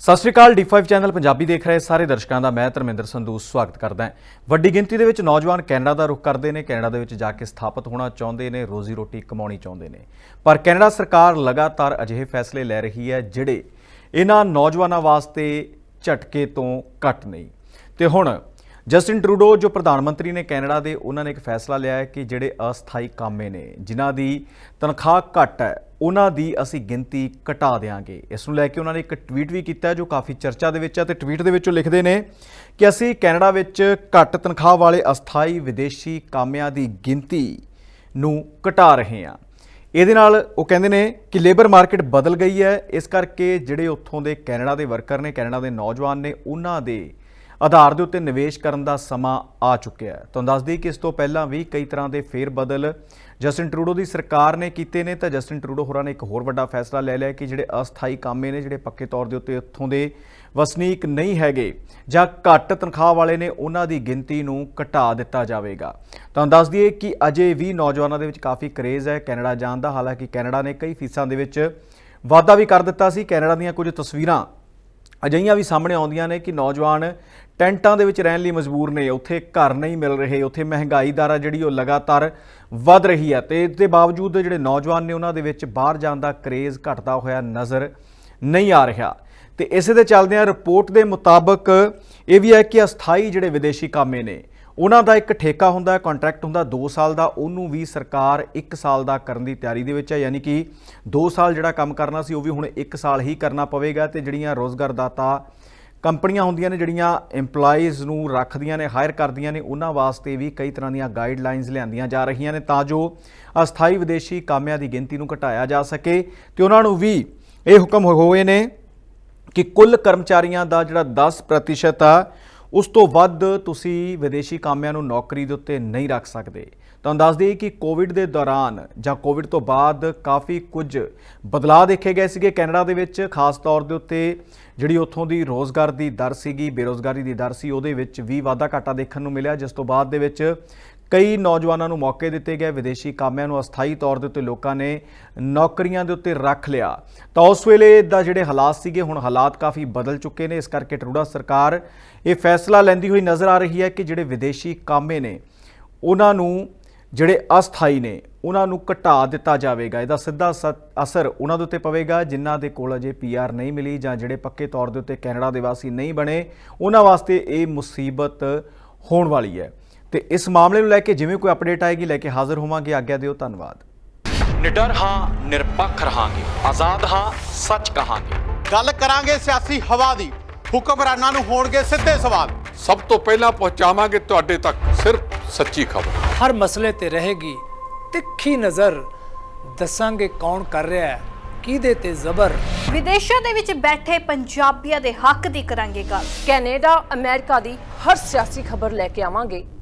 ਸਤਿ ਸ਼੍ਰੀ ਅਕਾਲ D5 channel Punjabi ਦੇਖ ਰਹੇ ਸਾਰੇ ਦਰਸ਼ਕਾਂ ਦਾ, ਮੈਂ ਧਰਮਿੰਦਰ ਸੰਧੂ ਸਵਾਗਤ ਕਰਦਾ ਹਾਂ। ਵੱਡੀ ਗਿਣਤੀ ਦੇ ਵਿੱਚ ਨੌਜਵਾਨ ਕੈਨੇਡਾ ਦਾ ਰੁਖ ਕਰਦੇ ਨੇ, ਕੈਨੇਡਾ ਦੇ ਵਿੱਚ ਜਾ ਕੇ ਸਥਾਪਿਤ ਹੋਣਾ ਚਾਹੁੰਦੇ ਨੇ, ਰੋਜ਼ੀ ਰੋਟੀ ਕਮਾਉਣੀ ਚਾਹੁੰਦੇ ਨੇ। ਪਰ ਕੈਨੇਡਾ ਸਰਕਾਰ ਲਗਾਤਾਰ ਅਜਿਹੇ ਫੈਸਲੇ ਲੈ ਰਹੀ ਹੈ, ਜਿਹੜੇ ਇਹਨਾਂ ਨੌਜਵਾਨਾਂ ਵਾਸਤੇ ਝਟਕੇ ਤੋਂ ਘੱਟ ਨਹੀਂ। ਤੇ ਹੁਣ ਜਸਟਿਨ ਟਰੂਡੋ, ਜੋ ਪ੍ਰਧਾਨ ਮੰਤਰੀ ਨੇ ਕੈਨੇਡਾ ਦੇ, ਉਹਨਾਂ ਨੇ ਇੱਕ ਫੈਸਲਾ ਲਿਆ ਹੈ ਕਿ ਜਿਹੜੇ ਅਸਥਾਈ ਕਾਮੇ ਨੇ, ਜਿਨ੍ਹਾਂ ਦੀ ਤਨਖਾਹ ਘੱਟ ਹੈ, ਉਹਨਾਂ ਦੀ ਅਸੀਂ ਗਿਣਤੀ ਘਟਾ ਦੇਵਾਂਗੇ ਇਸ ਨੂੰ ਲੈ ਕੇ ਉਹਨਾਂ ਨੇ ਇੱਕ ਟਵੀਟ ਵੀ ਕੀਤਾ ਜੋ ਕਾਫੀ ਚਰਚਾ ਦੇ ਵਿੱਚ ਹੈ ਤੇ ਟਵੀਟ ਦੇ ਵਿੱਚ ਉਹ ਲਿਖਦੇ ਨੇ ਕਿ ਅਸੀਂ ਕੈਨੇਡਾ ਵਿੱਚ ਘੱਟ ਤਨਖਾਹ ਵਾਲੇ ਅਸਥਾਈ ਵਿਦੇਸ਼ੀ ਕਾਮਿਆਂ ਦੀ ਗਿਣਤੀ ਨੂੰ ਘਟਾ ਰਹੇ ਹਾਂ। ਇਹਦੇ ਨਾਲ ਉਹ ਕਹਿੰਦੇ ਨੇ ਕਿ ਲੇਬਰ ਮਾਰਕੀਟ ਬਦਲ ਗਈ ਹੈ, ਇਸ ਕਰਕੇ ਜਿਹੜੇ ਉੱਥੋਂ ਦੇ ਕੈਨੇਡਾ ਦੇ ਵਰਕਰ ਨੇ, ਕੈਨੇਡਾ ਦੇ ਨੌਜਵਾਨ ਨੇ, ਉਹਨਾਂ ਦੇ ਆਧਾਰ ਦੇ ਉੱਤੇ ਨਿਵੇਸ਼ ਕਰਨ ਦਾ ਸਮਾਂ ਆ ਚੁੱਕਿਆ ਹੈ। ਤੁਹਾਨੂੰ ਦੱਸ ਦਈਏ ਕਿ ਇਸ ਤੋਂ ਪਹਿਲਾਂ ਵੀ ਕਈ ਤਰ੍ਹਾਂ ਦੇ ਫੇਰ ਬਦਲ ਜਸਟਿਨ ਟਰੂਡੋ ਦੀ ਸਰਕਾਰ ਨੇ ਕੀਤੇ ਨੇ, ਤਾਂ ਜਸਟਿਨ ਟਰੂਡੋ ਹੋਰਾਂ ਨੇ ਇੱਕ ਹੋਰ ਵੱਡਾ ਫੈਸਲਾ ਲੈ ਲਿਆ ਕਿ ਜਿਹੜੇ ਅਸਥਾਈ ਕਾਮੇ ਨੇ, ਜਿਹੜੇ ਪੱਕੇ ਤੌਰ ਦੇ ਉੱਤੇ ਉੱਥੋਂ ਦੇ ਵਸਨੀਕ ਨਹੀਂ ਹੈਗੇ ਜਾਂ ਘੱਟ ਤਨਖਾਹ ਵਾਲੇ ਨੇ, ਉਹਨਾਂ ਦੀ ਗਿਣਤੀ ਨੂੰ ਘਟਾ ਦਿੱਤਾ ਜਾਵੇਗਾ। ਤੁਹਾਨੂੰ ਦੱਸ ਦਈਏ ਕਿ ਅਜੇ ਵੀ ਨੌਜਵਾਨਾਂ ਦੇ ਵਿੱਚ ਕਾਫੀ ਕਰੇਜ਼ ਹੈ ਕੈਨੇਡਾ ਜਾਣ ਦਾ। ਹਾਲਾਂਕਿ ਕੈਨੇਡਾ ਨੇ ਕਈ ਫੀਸਾਂ ਦੇ ਵਿੱਚ ਵਾਧਾ ਵੀ ਕਰ ਦਿੱਤਾ ਸੀ। ਕੈਨੇਡਾ ਦੀਆਂ ਕੁਝ ਤਸਵੀਰਾਂ ਅਜਿਹੀਆਂ ਵੀ ਸਾਹਮਣੇ ਆਉਂਦੀਆਂ ਨੇ ਕਿ ਨੌਜਵਾਨ ਟੈਂਟਾਂ ਦੇ ਵਿੱਚ ਰਹਿਣ ਲਈ ਮਜਬੂਰ ਨੇ। ਉੱਥੇ ਘਰ ਨਹੀਂ ਮਿਲ ਰਹੇ। ਉੱਥੇ ਮਹਿੰਗਾਈ ਦਰ ਆ ਜਿਹੜੀ ਉਹ ਲਗਾਤਾਰ ਵੱਧ ਰਹੀ ਹੈ ਤੇ ਇਸ ਦੇ ਬਾਵਜੂਦ ਜਿਹੜੇ ਨੌਜਵਾਨ ਨੇ ਉਹਨਾਂ ਦੇ ਵਿੱਚ ਬਾਹਰ ਜਾਣ ਦਾ ਕਰੇਜ਼ ਘਟਦਾ ਹੋਇਆ ਨਜ਼ਰ ਨਹੀਂ ਆ ਰਿਹਾ। ਤੇ ਇਸੇ ਦੇ ਚੱਲਦਿਆਂ ਰਿਪੋਰਟ ਦੇ ਮੁਤਾਬਕ ਇਹ ਵੀ ਹੈ ਕਿ ਅਸਥਾਈ ਜਿਹੜੇ ਵਿਦੇਸ਼ੀ ਕਾਮੇ ਨੇ ਉਹਨਾਂ ਦਾ ਇੱਕ ਠੇਕਾ ਹੁੰਦਾ ਹੈ ਕੰਟਰੈਕਟ ਹੁੰਦਾ 2 ਸਾਲ ਦਾ, ਉਹਨੂੰ ਵੀ ਸਰਕਾਰ 1 ਸਾਲ ਦਾ ਕਰਨ ਦੀ ਤਿਆਰੀ ਦੇ ਵਿੱਚ ਹੈ। ਯਾਨੀ ਕਿ 2 ਸਾਲ ਜਿਹੜਾ ਕੰਮ ਕਰਨਾ ਸੀ, ਉਹ ਵੀ ਹੁਣ 1 ਸਾਲ ਹੀ ਕਰਨਾ ਪਵੇਗਾ ਤੇ ਜਿਹੜੀਆਂ ਰੋਜ਼ਗਾਰਦਾਤਾ ਕੰਪਨੀਆਂ ਹੁੰਦੀਆਂ ਨੇ, ਜਿਹੜੀਆਂ EMPLOYEES ਨੂੰ ਰੱਖਦੀਆਂ ਨੇ ਹਾਇਰ ਕਰਦੀਆਂ ਨੇ, ਉਹਨਾਂ ਵਾਸਤੇ ਵੀ ਕਈ ਤਰ੍ਹਾਂ ਦੀਆਂ ਗਾਈਡਲਾਈਨਸ ਲਿਆਂਦੀਆਂ ਜਾ ਰਹੀਆਂ ਨੇ ਤਾਂ ਜੋ ਅਸਥਾਈ ਵਿਦੇਸ਼ੀ ਕਾਮਿਆਂ ਦੀ ਗਿਣਤੀ ਨੂੰ ਘਟਾਇਆ ਜਾ ਸਕੇ ਤੇ ਉਹਨਾਂ ਨੂੰ ਵੀ ਇਹ ਹੁਕਮ ਹੋਏ ਨੇ ਕਿ ਕੁੱਲ ਕਰਮਚਾਰੀਆਂ ਦਾ ਜਿਹੜਾ 10% ਆ ਉਸ ਤੋਂ ਵੱਧ ਤੁਸੀਂ ਵਿਦੇਸ਼ੀ ਕਾਮਿਆਂ ਨੂੰ ਨੌਕਰੀ ਦੇ ਉੱਤੇ ਨਹੀਂ ਰੱਖ ਸਕਦੇ। ਤੁਹਾਨੂੰ ਦੱਸ ਦਈਏ ਕਿ ਕੋਵਿਡ ਦੇ ਦੌਰਾਨ ਜਾਂ ਕੋਵਿਡ ਤੋਂ ਬਾਅਦ ਕਾਫੀ ਕੁਝ ਬਦਲਾਅ ਦੇਖੇ ਗਏ ਸੀਗੇ ਕੈਨੇਡਾ ਦੇ ਵਿੱਚ, ਖਾਸ ਤੌਰ ਦੇ ਉੱਤੇ ਜਿਹੜੀ ਉੱਥੋਂ ਦੀ ਰੋਜ਼ਗਾਰ ਦੀ ਦਰ ਸੀਗੀ, ਬੇਰੋਜ਼ਗਾਰੀ ਦੀ ਦਰ ਸੀ, ਉਹਦੇ ਵਿੱਚ ਵੀ ਵਾਧਾ ਘਾਟਾ ਦੇਖਣ ਨੂੰ ਮਿਲਿਆ। ਜਿਸ ਤੋਂ ਬਾਅਦ ਦੇ ਵਿੱਚ ਕਈ ਨੌਜਵਾਨਾਂ ਨੂੰ ਮੌਕੇ ਦਿੱਤੇ ਗਏ ਵਿਦੇਸ਼ੀ ਕਾਮਿਆਂ ਨੂੰ ਅਸਥਾਈ ਤੌਰ ਦੇ ਉੱਤੇ ਲੋਕਾਂ ਨੇ ਨੌਕਰੀਆਂ ਦੇ ਉੱਤੇ ਰੱਖ ਲਿਆ। ਤਾਂ ਉਸ ਵੇਲੇ ਦਾ ਜਿਹੜੇ ਹਾਲਾਤ ਸੀਗੇ, ਹੁਣ ਹਾਲਾਤ ਕਾਫੀ ਬਦਲ ਚੁੱਕੇ ਨੇ। ਇਸ ਕਰਕੇ ਟਰੂਡਾ ਸਰਕਾਰ ਇਹ ਫੈਸਲਾ ਲੈਂਦੀ ਹੋਈ ਨਜ਼ਰ ਆ ਰਹੀ ਹੈ ਕਿ ਜਿਹੜੇ ਵਿਦੇਸ਼ੀ ਕਾਮੇ ਨੇ, ਉਹਨਾਂ ਨੂੰ ਜਿਹੜੇ ਅਸਥਾਈ ਨੇ, ਉਹਨਾਂ ਨੂੰ ਘਟਾ ਦਿੱਤਾ ਜਾਵੇਗਾ। ਇਹਦਾ ਸਿੱਧਾ ਸ- ਅਸਰ ਉਹਨਾਂ ਦੇ ਉੱਤੇ ਪਵੇਗਾ, ਜਿਨ੍ਹਾਂ ਦੇ ਕੋਲ ਅਜੇ ਪੀਆਰ ਨਹੀਂ ਮਿਲੀ ਜਾਂ ਜਿਹੜੇ ਪੱਕੇ ਤੌਰ ਦੇ ਉੱਤੇ ਕੈਨੇਡਾ ਦੇ ਵਾਸੀ ਨਹੀਂ ਬਣੇ, ਉਹਨਾਂ ਵਾਸਤੇ ਇਹ ਮੁਸੀਬਤ ਹੋਣ ਵਾਲੀ ਹੈ। ਤੇ ਇਸ ਮਾਮਲੇ ਨੂੰ ਲੈ ਕੇ ਜਿਵੇਂ ਕੋਈ ਅਪਡੇਟ ਆਏਗੀ ਲੈ ਕੇ ਹਾਜ਼ਰ ਹੋਵਾਂਗੇ। ਆਗਿਆ ਦਿਓ ਧੰਨਵਾਦ। ਨਿਡਰ ਹਾਂ ਨਿਰਪੱਖ ਰਹਾਂਗੇ। ਆਜ਼ਾਦ ਹਾਂ ਸੱਚ ਕਹਾਂਗੇ। ਗੱਲ ਕਰਾਂਗੇ ਸਿਆਸੀ ਹਵਾ ਦੀ। ਹੁਕਮਰਾਨਾਂ ਨੂੰ ਹੋਣਗੇ ਸਿੱਧੇ ਸਵਾਲ। ਸਭ ਤੋਂ ਪਹਿਲਾਂ ਪਹੁੰਚਾਵਾਂਗੇ ਤੁਹਾਡੇ ਤੱਕ ਸਿਰਫ ਸੱਚੀ ਖਬਰ। ਹਰ ਮਸਲੇ ਤੇ ਰਹੇਗੀ ਤਿੱਖੀ ਨਜ਼ਰ। ਦੱਸਾਂਗੇ ਕੌਣ ਕਰ ਰਿਹਾ ਹੈ ਕਿਹਦੇ ਤੇ ਜ਼ਬਰ। ਵਿਦੇਸ਼ਾਂ ਦੇ ਵਿੱਚ ਬੈਠੇ ਪੰਜਾਬੀਆਂ ਦੇ ਹੱਕ ਦੀ ਕਰਾਂਗੇ ਗੱਲ। ਕੈਨੇਡਾ ਅਮਰੀਕਾ ਦੀ ਹਰ ਸਿਆਸੀ ਖਬਰ ਲੈ ਕੇ ਆਵਾਂਗੇ।